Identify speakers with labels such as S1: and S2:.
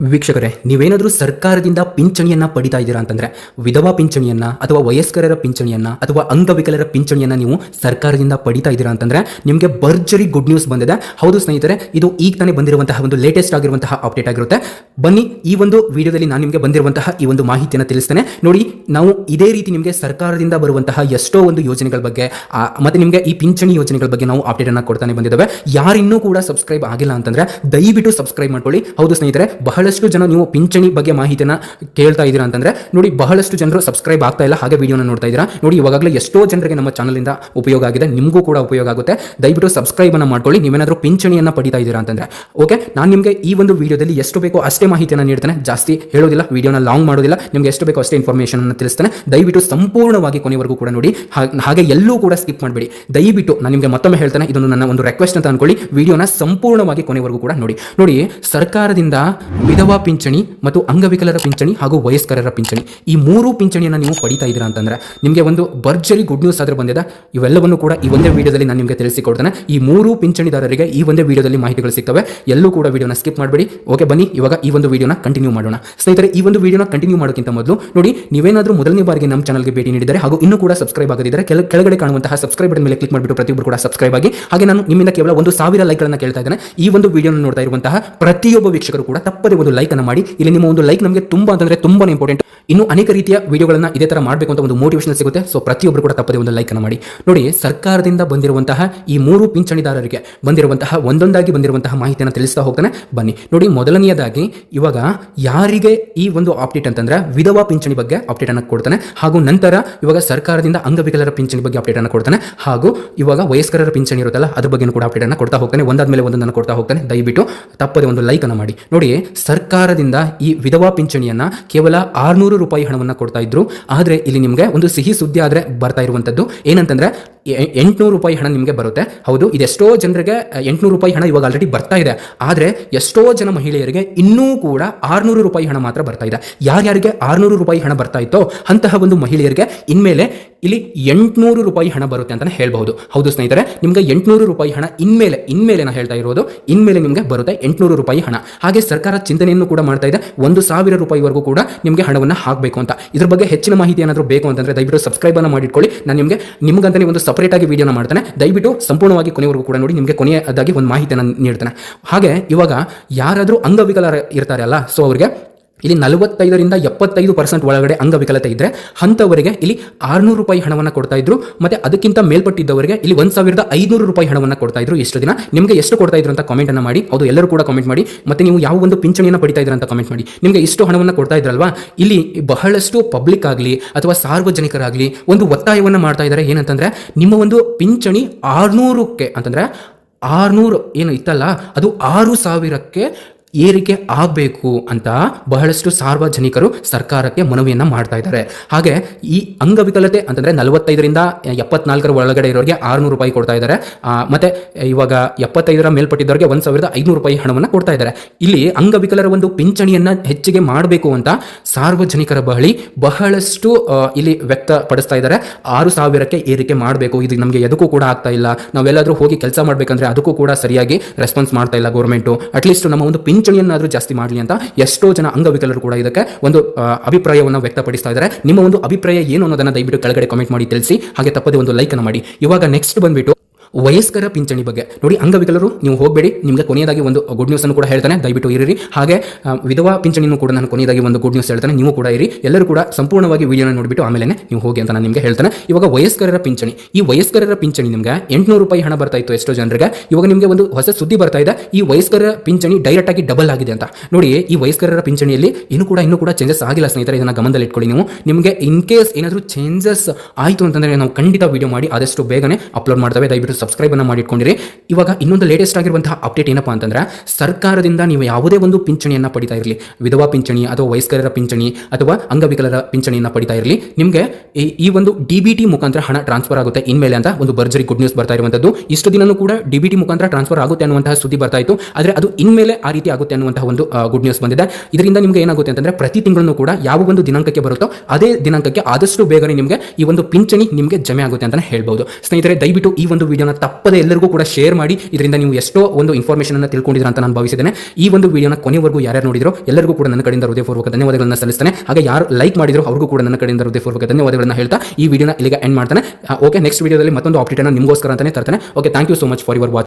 S1: ವೀಕ್ಷಕರೇ, ನೀವೇನಾದರೂ ಸರ್ಕಾರದಿಂದ ಪಿಂಚಣಿಯನ್ನ ಪಡಿತಾ ಇದ್ದೀರಾ ಅಂತಂದ್ರೆ, ವಿಧವಾ ಪಿಂಚಣಿಯನ್ನ ಅಥವಾ ವಯಸ್ಕರರ ಪಿಂಚಣಿಯನ್ನ ಅಥವಾ ಅಂಗವಿಕಲರ ಪಿಂಚಣಿಯನ್ನ ನೀವು ಸರ್ಕಾರದಿಂದ ಪಡಿತಾ ಇದ್ದೀರಾ ಅಂತಂದ್ರೆ, ನಿಮಗೆ ಭರ್ಜರಿ ಗುಡ್ ನ್ಯೂಸ್ ಬಂದಿದೆ. ಹೌದು ಸ್ನೇಹಿತರೆ, ಇದು ಈಗ ತಾನೇ ಬಂದಿರುವಂತಹ ಒಂದು ಲೇಟೆಸ್ಟ್ ಆಗಿರುವಂತಹ ಅಪ್ಡೇಟ್ ಆಗಿರುತ್ತೆ. ಬನ್ನಿ, ಈ ಒಂದು ವಿಡಿಯೋದಲ್ಲಿ ನಾನು ನಿಮಗೆ ಬಂದಿರುವಂತಹ ಈ ಒಂದು ಮಾಹಿತಿಯನ್ನು ತಿಳಿಸ್ತೇನೆ. ನೋಡಿ, ನಾವು ಇದೇ ರೀತಿ ನಿಮಗೆ ಸರ್ಕಾರದಿಂದ ಬರುವಂತಹ ಎಷ್ಟೋ ಒಂದು ಯೋಜನೆಗಳ ಬಗ್ಗೆ ಮತ್ತೆ ನಿಮಗೆ ಈ ಪಿಂಚಣಿ ಯೋಜನೆಗಳ ಬಗ್ಗೆ ನಾವು ಅಪ್ಡೇಟ್ ಅನ್ನು ಕೊಡ್ತಾನೆ ಬಂದಿದ್ದಾವೆ. ಯಾರಿನ್ನೂ ಕೂಡ ಸಬ್ಸ್ಕ್ರೈಬ್ ಆಗಿಲ್ಲ ಅಂತಂದ್ರೆ, ದಯವಿಟ್ಟು ಸಬ್ಸ್ಕ್ರೈಬ್ ಮಾಡ್ಕೊಳ್ಳಿ. ಹೌದು ಸ್ನೇಹಿತರೆ ಬಹಳಷ್ಟು ಜನ ನೀವು ಪಿಂಚಣಿ ಬಗ್ಗೆ ಮಾಹಿತಿನ ಕೇಳ್ತಾ ಇದ್ದೀರಾ ಅಂತಂದ್ರೆ, ನೋಡಿ ಬಹಳಷ್ಟು ಜನರು ಸಬ್ಸ್ಕ್ರೈಬ್ ಆಗ್ತಾ ಇಲ್ಲ, ಹಾಗೆ ವಿಡಿಯೋನ ನೋಡ್ತಾ ಇದ್ದೀರಾ. ನೋಡಿ ಇವಾಗಲೇ ಎಷ್ಟೋ ಜನರಿಗೆ ನಮ್ಮ ಚಾನಲಿಂದ ಉಪಯೋಗ ಆಗಿದೆ, ನಿಮಗೂ ಕೂಡ ಉಪಯೋಗ ಆಗುತ್ತೆ. ದಯವಿಟ್ಟು ಸಬ್ಸ್ಕ್ರೈಬ್ ಅನ್ನ ಮಾಡ್ಕೊಳ್ಳಿ, ನೀವೇನಾದರೂ ಪಿಂಚಣಿಯನ್ನ ಪಡಿತಾ ಇದ್ದೀರಾ ಅಂತಂದ್ರೆ. ಓಕೆ ನಾನು ನಿಮಗೆ ಈ ಒಂದು ವಿಡಿಯೋದಲ್ಲಿ ಎಷ್ಟು ಬೇಕೋ ಅಷ್ಟೇ ಮಾಹಿತಿಯನ್ನು ನೀಡ್ತೇನೆ. ಜಾಸ್ತಿ ಹೇಳೋದಿಲ್ಲ ವಿಡಿಯೋನ ಲಾಂಗ್ ಮಾಡೋದಿಲ್ಲ. ನಿಮಗೆ ಎಷ್ಟು ಬೇಕೋ ಅಷ್ಟೇ ಇನ್ಫಾರ್ಮೇಷನ್ ಅನ್ನು ತಿಳಿಸ್ತೇನೆ. ದಯವಿಟ್ಟು ಸಂಪೂರ್ಣವಾಗಿ ಕೊನೆವರೆಗೂ ಕೂಡ ನೋಡಿ ಹಾಗೆ ಎಲ್ಲೂ ಕೂಡ ಸ್ಕಿಪ್ ಮಾಡಬೇಡಿ. ದಯವಿಟ್ಟು, ನಾನು ನಿಮಗೆ ಮತ್ತೊಮ್ಮೆ ಹೇಳ್ತೇನೆ, ಇದೊಂದು ನನ್ನ ಒಂದು ರಿಕ್ವೆಸ್ಟ್ ಅಂತ ಅನ್ಕೊಳ್ಳಿ. ವಿಡಿಯೋನ ಸಂಪೂರ್ಣವಾಗಿ ಕೊನೆವರೆಗೂ ಕೂಡ ನೋಡಿ. ನೋಡಿ, ಸರ್ಕಾರದಿಂದ ವಿಧವಾ ಪಿಂಚಣಿ ಮತ್ತು ಅಂಗವಿಕಲರ ಪಿಂಚಣಿ ಹಾಗೂ ವಯಸ್ಕರರ ಪಿಂಚಣಿ. ಈ ಮೂರು ಪಿಂಚಣಿಯನ್ನು ನೀವು ಪಡಿತಾ ಇದ್ದೀರಾ ಅಂತಂದ್ರೆ ನಿಮಗೆ ಒಂದು ಭರ್ಜರಿ ಗುಡ್ ನ್ಯೂಸ್ ಆದ್ರೆ ಬಂದಿದೆ. ಇವೆಲ್ಲವನ್ನು ಕೂಡ ಈ ಒಂದೇ ವಿಡಿಯೋದಲ್ಲಿ ನಾನು ನಿಮಗೆ ತಿಳಿಸಿಕೊಡ್ತೇನೆ. ಈ ಮೂರು ಪಿಂಚಣಿದಾರರಿಗೆ ಈ ಒಂದೇ ವಿಡಿಯೋದಲ್ಲಿ ಮಾಹಿತಿಗಳು ಸಿಗ್ತವೆ. ಎಲ್ಲೂ ಕೂಡ ವಿಡಿಯೋನ ಸ್ಕಿಪ್ ಮಾಡಬೇಡಿ. ಓಕೆ ಬನ್ನಿ. ಇವಾಗ ಈ ಒಂದು ವಿಡಿಯೋನ ಕಂಟಿನ್ಯೂ ಮಾಡೋಣ. ಸ್ನೇಹಿತರೆ, ಈ ಒಂದು ವಿಡಿಯೋನ ಕಂಟಿನ್ಯೂ ಮಾಡೋಕ್ಕಿಂತ ಮೊದಲು ನೋಡಿ, ನೀವೇನಾದರೂ ಮೊದಲನೇ ಬಾರಿಗೆ ನಮ್ಮ ಚಾನಲ್ಗೆ ಭೇಟಿ ನೀಡಿದರೆ ಹಾಗೂ ಇನ್ನೂ ಕೂಡ ಸಬ್ಸ್ಕ್ರೈಬ್ ಆಗದಿದ್ದರೆ ಕೆಲ, ಕೆಳಗಡೆ ಕಾಣುವಂತಹ ಸಬ್ಸ್ಕ್ರೈಬ್ ಮೇಲೆ ಕ್ಲಿಕ್ ಮಾಡಿಬಿಟ್ಟು ಪ್ರತಿಯೊಬ್ಬರು ಕೂಡ ಸಬ್ಸ್ಕ್ರೈಬ್ ಆಗಿ. ಹಾಗೆ ನಾನು ನಿಮ್ಮಿಂದ ಕೇವಲ ಒಂದು ಸಾವಿರ ಲೈಕ್ಗಳನ್ನು ಕೇಳ್ತಾ ಇದ್ದೇನೆ. ಈ ಒಂದು ವಿಡಿಯೋನ ನೋಡ್ತಾ ಇರುವಂತಹ ಪ್ರತಿಯೊಬ್ಬ ವೀಕ್ಷಕರು ಕೂಡ ತಪ್ಪದೆ ಲೈಕ್ ಅನ್ನು ಮಾಡಿ. ಇಲ್ಲಿ ನಿಮ್ಮ ಒಂದು ಲೈಕ್ ನಮಗೆ ತುಂಬಾ ಅಂತಂದ್ರೆ ತುಂಬಾ ಇಂಪಾರ್ಟೆಂಟ್ ಇನ್ನು ಅನೇಕ ರೀತಿಯ ವಿಡಿಯೋಗಳನ್ನ ಇದೇ ತರ ಮಾಡಬೇಕು ಅಂತ ಒಂದು ಮೋಟಿವೇಶನ್ ಸಿಗುತ್ತೆ. ಸೊ ಪ್ರತಿಯೊಬ್ಬರು ಕೂಡ ತಪ್ಪದೆ ಒಂದು ಲೈಕ್ ಅನ್ನು ಮಾಡಿ. ನೋಡಿ, ಸರ್ಕಾರದಿಂದ ಬಂದಿರುವಂತಹ ಈ ಮೂರು ಪಿಂಚಣಿದಾರರಿಗೆ ಬಂದಿರುವಂತಹ, ಒಂದೊಂದಾಗಿ ಬಂದಿರುವಂತಹ ಮಾಹಿತಿಯನ್ನು ತಿಳಿಸ್ತಾ ಹೋಗ್ತಾನೆ. ಬನ್ನಿ. ನೋಡಿ, ಮೊದಲನೆಯದಾಗಿ ಇವಾಗ ಯಾರಿಗೆ ಈ ಒಂದು ಅಪ್ಡೇಟ್ ಅಂತಂದ್ರೆ ವಿಧವಾ ಪಿಂಚಣಿ ಬಗ್ಗೆ ಅಪ್ಡೇಟ್ ಅನ್ನು ಕೊಡ್ತಾನೆ. ಹಾಗೂ ನಂತರ ಇವಾಗ ಸರ್ಕಾರದಿಂದ ಅಂಗವಿಕಲರ ಪಿಂಚಣಿ ಬಗ್ಗೆ ಅಪ್ಡೇಟ್ ಅನ್ನು ಕೊಡ್ತಾನೆ. ಹಾಗೂ ಇವಾಗ ವಯಸ್ಕರರ ಪಿಂಚಣಿ ಇರುತ್ತಲ್ಲ, ಅದ್ರ ಬಗ್ಗೆ ಕೂಡ ಅಪ್ಡೇಟ್ ಅನ್ನು ಕೊಡ್ತಾ ಹೋಗ್ತಾನೆ. ಒಂದಾದ್ಮೇಲೆ ಒಂದನ್ನು ಕೊಡ್ತಾ ಹೋಗ್ತಾನೆ. ದಯವಿಟ್ಟು ತಪ್ಪದೆ ಒಂದು ಲೈಕ್ ಅನ್ನು ಮಾಡಿ. ನೋಡಿ ಸರ್ಕಾರದಿಂದ ಈ ವಿಧವಾ ಪಿಂಚಣಿಯನ್ನ ಕೇವಲ ಆರ್ನೂರು ರೂಪಾಯಿ ಹಣವನ್ನ ಕೊಡ್ತಾ ಇದ್ರು. ಆದರೆ ಇಲ್ಲಿ ನಿಮಗೆ ಒಂದು ಸಿಹಿ ಸುದ್ದಿ ಆದ್ರೆ ಬರ್ತಾ ಇರುವಂತದ್ದು. ಏನಂತಂದ್ರೆ ಎಂಟ್ನೂರು ರೂಪಾಯಿ ಹಣ ನಿಮಗೆ ಬರುತ್ತೆ. ಹೌದು ಇದೆಷ್ಟೋ ಜನರಿಗೆ ಎಂಟ್ನೂರು ರೂಪಾಯಿ ಹಣ ಇವಾಗ ಆಲ್ರೆಡಿ ಬರ್ತಾ ಇದೆ. ಆದರೆ ಎಷ್ಟೋ ಜನ ಮಹಿಳೆಯರಿಗೆ ಇನ್ನೂ ಕೂಡ ಆರ್ನೂರು ರೂಪಾಯಿ ಹಣ ಮಾತ್ರ ಬರ್ತಾ ಇದೆ. ಯಾರ್ಯಾರಿಗೆ ಆರುನೂರು ರೂಪಾಯಿ ಹಣ ಬರ್ತಾ ಇತ್ತೋ ಅಂತಹ ಒಂದು ಮಹಿಳೆಯರಿಗೆ ಇನ್ಮೇಲೆ ಇಲ್ಲಿ ಎಂಟ್ನೂರು ರೂಪಾಯಿ ಹಣ ಬರುತ್ತೆ ಅಂತಲೇ ಹೇಳ್ಬಹುದು. ಹೌದು ಸ್ನೇಹಿತರೆ, ನಿಮಗೆ ಎಂಟುನೂರು ರೂಪಾಯಿ ಹಣ ಇನ್ಮೇಲೆ ಇನ್ಮೇಲೆ ನಾನು ಹೇಳ್ತಾ ಇರೋದು, ಇನ್ಮೇಲೆ ನಿಮಗೆ ಬರುತ್ತೆ ಎಂಟ್ನೂರು ರೂಪಾಯಿ ಹಣ. ಹಾಗೆ ಸರ್ಕಾರ ಚಿಂತನೆಯನ್ನು ಕೂಡ ಮಾಡ್ತಾ ಇದೆ. ಒಂದು ಸಾವಿರ ರೂಪಾಯಿವರೆಗೂ ಕೂಡ ನಿಮಗೆ ಹಣವನ್ನು ಹಾಕಬೇಕು ಅಂತ. ಇದ್ರ ಬಗ್ಗೆ ಹೆಚ್ಚಿನ ಮಾಹಿತಿ ಏನಾದರೂ ಬೇಕು ಅಂತಂದರೆ ದಯವಿಟ್ಟು ಸಬ್ಸ್ಕ್ರೈಬನ್ನು ಮಾಡಿಟ್ಕೊಳ್ಳಿ. ನಾನು ನಿಮಗೆ ನಿಮಗಂತಲೇ ಒಂದು ಸಪರೇಟ್ ಆಗಿ ವಿಡಿಯೋನ ಮಾಡ್ತಾನೆ. ದಯವಿಟ್ಟು ಸಂಪೂರ್ಣವಾಗಿ ಕೊನೆವರೆಗೂ ಕೂಡ ನೋಡಿ, ನಿಮಗೆ ಕೊನೆಯದಾಗಿ ಒಂದು ಮಾಹಿತಿಯನ್ನು ನೀಡ್ತಾನೆ. ಹಾಗೆ ಇವಾಗ ಯಾರಾದರೂ ಅಂಗವಿಕಲರ ಇರ್ತಾರೆ ಅಲ್ಲ ಸೊ ಅವರಿಗೆ ಇಲ್ಲಿ ನಲವತ್ತೈದರಿಂದ ಎಪ್ಪತ್ತೈದು ಪರ್ಸೆಂಟ್ ಒಳಗಡೆ ಅಂಗವಿಕಲತೆ ಇದ್ದರೆ ಅಂಥವರಿಗೆ ಇಲ್ಲಿ ಆರ್ನೂರು ರೂಪಾಯಿ ಹಣವನ್ನು ಕೊಡ್ತಾ ಇದ್ರು, ಮತ್ತೆ ಅದಕ್ಕಿಂತ ಮೇಲ್ಪಟ್ಟಿದ್ದವರಿಗೆ ಇಲ್ಲಿ ಒಂದ್ ಸಾವಿರದ ಐನೂರು ರೂಪಾಯಿ ಹಣವನ್ನು ಕೊಡ್ತಾ ಇದ್ರು ಎಷ್ಟು ದಿನ. ನಿಮಗೆ ಎಷ್ಟು ಕೊಡ್ತಾ ಇದ್ರು ಅಂತ ಕಾಮೆಂಟ್ ಅನ್ನ ಮಾಡಿ ಅದು ಎಲ್ಲರೂ ಕೂಡ ಕಾಮೆಂಟ್ ಮಾಡಿ, ಮತ್ತೆ ನೀವು ಯಾವ ಒಂದು ಪಿಂಚಣಿಯನ್ನು ಪಡಿತಾ ಇದ್ರ ಅಂತ ಕಾಮೆಂಟ್ ಮಾಡಿ. ನಿಮಗೆ ಇಷ್ಟು ಹಣವನ್ನು ಕೊಡ್ತಾ ಇದ್ರಲ್ವಾ? ಇಲ್ಲಿ ಬಹಳಷ್ಟು ಪಬ್ಲಿಕ್ ಆಗಲಿ ಅಥವಾ ಸಾರ್ವಜನಿಕರಾಗಲಿ ಒಂದು ಒತ್ತಾಯವನ್ನು ಮಾಡ್ತಾ ಇದ್ದಾರೆ ಏನಂತಂದ್ರೆ, ನಿಮ್ಮ ಒಂದು ಪಿಂಚಣಿ ಆರ್ನೂರಕ್ಕೆ, ಅಂತಂದ್ರೆ ಆರ್ನೂರು ಏನು ಇತ್ತಲ್ಲ, ಅದು ಆರು ಸಾವಿರಕ್ಕೆ ಏರಿಕೆ ಆಗಬೇಕು ಅಂತ ಬಹಳಷ್ಟು ಸಾರ್ವಜನಿಕರು ಸರ್ಕಾರಕ್ಕೆ ಮನವಿಯನ್ನ ಮಾಡ್ತಾ ಇದ್ದಾರೆ. ಹಾಗೆ ಈ ಅಂಗವಿಕಲತೆ ಅಂತಂದ್ರೆ ನಲವತ್ತೈದರಿಂದ ಎಪ್ಪತ್ನಾಲ್ಕರ ಒಳಗಡೆ ಇರೋರಿಗೆ ಆರುನೂರು ರೂಪಾಯಿ ಕೊಡ್ತಾ ಇದ್ದಾರೆ. ಮತ್ತೆ ಇವಾಗ ಎಪ್ಪತ್ತೈದರ ಮೇಲ್ಪಟ್ಟಿದ್ದವರಿಗೆ ಒಂದು ಸಾವಿರದ ಐನೂರು ರೂಪಾಯಿ ಹಣವನ್ನು ಕೊಡ್ತಾ ಇದ್ದಾರೆ. ಇಲ್ಲಿ ಅಂಗವಿಕಲರ ಒಂದು ಪಿಂಚಣಿಯನ್ನ ಹೆಚ್ಚಿಗೆ ಮಾಡಬೇಕು ಅಂತ ಸಾರ್ವಜನಿಕರ ಬಳಿ ಬಹಳಷ್ಟು ಇಲ್ಲಿ ವ್ಯಕ್ತಪಡಿಸ್ತಾ ಇದ್ದಾರೆ. ಆರು ಸಾವಿರಕ್ಕೆ ಏರಿಕೆ ಮಾಡಬೇಕು. ಇದು ನಮಗೆ ಎದಕ್ಕೂ ಕೂಡ ಆಗ್ತಾ ಇಲ್ಲ. ನಾವೆಲ್ಲಾದರೂ ಹೋಗಿ ಕೆಲಸ ಮಾಡಬೇಕಂದ್ರೆ ಅದಕ್ಕೂ ಕೂಡ ಸರಿಯಾಗಿ ರೆಸ್ಪಾನ್ಸ್ ಮಾಡ್ತಾ ಇಲ್ಲ ಗೌರ್ಮೆಂಟು ಅಟ್ಲೀಸ್ಟ್ ನಮ್ಮ ಒಂದು ಪಿಂಚಣಿಯನ್ನಾದ್ರೂ ಜಾಸ್ತಿ ಮಾಡಲಿ ಅಂತ ಎಷ್ಟೋ ಜನ ಅಂಗವಿಕಲರು ಕೂಡ ಇದಕ್ಕೆ ಒಂದು ಅಭಿಪ್ರಾಯವನ್ನು ವ್ಯಕ್ತಪಡಿಸ್ತಾ ಇದ್ದಾರೆ. ನಿಮ್ಮ ಒಂದು ಅಭಿಪ್ರಾಯ ಏನು ಅನ್ನೋದನ್ನ ದಯವಿಟ್ಟು ಕೆಳಗಡೆ ಕಮೆಂಟ್ ಮಾಡಿ, ತಿಳಿಸಿ. ಹಾಗೆ ತಪ್ಪದೆ ಒಂದು ಲೈಕ್ ಅನ್ನು ಮಾಡಿ. ಇವಾಗ ನೆಕ್ಸ್ಟ್ ಬಂದ್ಬಿಟ್ಟು ವಯಸ್ಕರ ಪಿಂಚಣಿ ಬಗ್ಗೆ. ನೋಡಿ, ಅಂಗವಿಕಲರು, ನೀವು ಹೋಗಬೇಡಿ. ನಿಮಗೆ ಕೊನೆಯದಾಗಿ ಒಂದು ಗುಡ್ ನ್ಯೂಸ್ ಅನ್ನು ಕೂಡ ಹೇಳ್ತಾನೆ. ದಯವಿಟ್ಟು ಇರಿರಿ. ಹಾಗೆ ವಿಧವಾ ಪಿಂಚಣಿನೂ ಕೂಡ ನಾನು ಕೊನೆಯದಾಗಿ ಒಂದು ಗುಡ್ ನ್ಯೂಸ್ ಹೇಳ್ತಾನೆ. ನೀವು ಕೂಡ ಇರಿ. ಎಲ್ಲರೂ ಕೂಡ ಸಂಪೂರ್ಣವಾಗಿ ವಿಡಿಯೋನ ನೋಡಿಬಿಟ್ಟು ಆಮೇಲೆ ನೀವು ಹೋಗಿ ಅಂತ ನಾನು ನಿಮಗೆ ಹೇಳ್ತಾನೆ. ಇವಾಗ ವಯಸ್ಕರ ಪಿಂಚಣಿ. ಈ ವಯಸ್ಕರ ಪಿಂಚಣಿ ನಿಮಗೆ ಎಂಟುನೂರು ರೂಪಾಯಿ ಹಣ ಬರ್ತಾ ಇತ್ತು ಎಷ್ಟೋ ಜನರಿಗೆ. ಇವಾಗ ನಿಮಗೆ ಒಂದು ಹೊಸ ಸುದ್ದಿ ಬರ್ತಾ ಇದೆ. ಈ ವಯಸ್ಕರ ಪಿಂಚಣಿ ಡೈರೆಕ್ಟ್ ಆಗಿ ಡಬಲ್ ಆಗಿದೆ ಅಂತ. ನೋಡಿ, ಈ ವಯಸ್ಕರ ಪಿಂಚಣಿಯಲ್ಲಿ ಇನ್ನೂ ಕೂಡ ಇನ್ನೂ ಕೂಡ ಚೇಂಜಸ್ ಆಗಿಲ್ಲ ಸ್ನೇಹಿತರೆ. ಇದನ್ನು ಗಮನದಲ್ಲಿ ಇಟ್ಕೊಳ್ಳಿ ನೀವು. ನಿಮಗೆ ಇನ್ ಕೇಸ್ ಏನಾದರೂ ಚೇಂಜಸ್ ಆಯಿತು ಅಂತಂದರೆ ನಾವು ಖಂಡಿತ ವಿಡಿಯೋ ಮಾಡಿ. ಆದಷ್ಟು ಬೇಗನೆ ಅಪ್ಲೋಡ್ ಮಾಡ್ತೇವೆ. ದಯವಿಟ್ಟು ಸಬ್ಸ್ಕ್ರೈಬ್ ಅನ್ನ ಮಾಡಿಟ್ಕೊಂಡಿರಿ. ಇವಾಗ ಇನ್ನೊಂದು ಲೇಟೆಸ್ಟ್ ಆಗಿರುವಂತಹ ಅಪ್ಡೇಟ್ ಏನಪ್ಪಾ ಅಂತಂದ್ರೆ, ಸರ್ಕಾರದಿಂದ ನೀವು ಯಾವುದೇ ಒಂದು ಪಿಂಚಣಿಯನ್ನ ಪಡಿತಾ ಇರಲಿ. ವಿಧವಾ ಪಿಂಚಣಿ ಅಥವಾ ವಯಸ್ಕರರ ಪಿಂಚಣಿ ಅಥವಾ ಅಂಗವಿಕಲರ ಪಿಂಚಣಿಯನ್ನ ಪಡಿತಾ ಇರಲಿ. ನಿಮಗೆ ಈ- ಒಂದು ಡಿಬಿಟಿ ಮುಖಾಂತರ ಹಣ ಟ್ರಾನ್ಸ್ಫರ್ ಆಗುತ್ತೆ. ಇನ್ಮೇಲೆ ಅಂತ ಒಂದು ಭರ್ಜರಿ ಗುಡ್ ನ್ಯೂಸ್ ಬರ್ತಾ ಇರುವಂತದ್ದು ಇಷ್ಟು ದಿನನೂ ಕೂಡ ಡಿಬಿಟಿ ಮುಖಾಂತರ ಟ್ರಾನ್ಸ್ಫರ್ ಆಗುತ್ತೆ ಅನ್ನುವಂತಹ ಸುದ್ದಿ ಬರ್ತಾ ಇತ್ತು. ಆದರೆ ಅದು ಇನ್ಮೇಲೆ ಆ ರೀತಿ ಆಗುತ್ತೆ ಅನ್ನುವಂತಹ ಒಂದು ಗುಡ್ ನ್ಯೂಸ್ ಬಂದಿದೆ. ಇದರಿಂದ ನಿಮಗೆ ಏನಾಗುತ್ತೆ ಅಂತಂದ್ರೆ, ಪ್ರತಿ ತಿಂಗಳನ್ನು ಕೂಡ ಯಾವ ಒಂದು ದಿನಾಂಕಕ್ಕೆ ಬರುತ್ತೋ ಅದೇ ದಿನಾಂಕಕ್ಕೆ ಆದಷ್ಟು ಬೇಗನೆ ನಿಮಗೆ ಈ ಒಂದು ಪಿಂಚಣಿ ನಿಮಗೆ ಜಮೆ ಆಗುತ್ತೆ ಅಂತ ಹೇಳ್ಬೋದು. ಸ್ನೇಹಿತರೆ, ದಯವಿಟ್ಟು ಈ ಒಂದು ವಿಡಿಯೋನ ವಿಡಿಯೋನ ತಪ್ಪದೆ ಎಲ್ಲರಿಗೂ ಕೂಡ ಶೇರ್ ಮಾಡಿ. ಇದರಿಂದ ನೀವು ಎಷ್ಟೋ ಒಂದು ಇನ್ಫಾರ್ಮೇಷನ್ ಅನ್ನು ತಿಳ್ಕೊಂಡಿದ್ದೀರಾ ಅಂತ ನಾನು ಭಾವಿಸಿದ್ದೇನೆ. ಈ ಒಂದು ವಿಡಿಯೋನ ಕೊನೆವರೆಗೂ ಯಾರ್ಯಾರು ನೋಡಿದ್ರು ಎಲ್ಲರಿಗೂ ಕೂಡ ನನ್ನ ಕಡೆಯಿಂದ ಹೃದಯಪೂರ್ವಕ ಧನ್ಯವಾದಗಳನ್ನು ಸಲ್ಲಿಸ್ತೇನೆ. ಹಾಗೆ ಯಾರು ಲೈಕ್ ಮಾಡಿದ್ರು ಅವ್ರಿಗೂ ಕೂಡ ನನ್ನ ಕಡೆಯಿಂದ ಹೃದಯಪೂರ್ವಕ ಧನ್ಯವಾದಗಳನ್ನು ಹೇಳ್ತಾ ಈ ವಿಡಿಯೋನ ಇಲ್ಲಿಗೆ ಎಂಡ್ ಮಾಡ್ತಾನೆ. ಓಕೆ ನೆಕ್ಸ್ಟ್ ವಿಡಿಯೋದಲ್ಲಿ ಮತ್ತೊಂದು ಅಪ್ಡೇಟ್ ಅನ್ನು ನಿಮಗೋಸ್ಕರ ಅಂತಾನೆ ತರ್ತಾನೆ. Okay thank you so much for your watch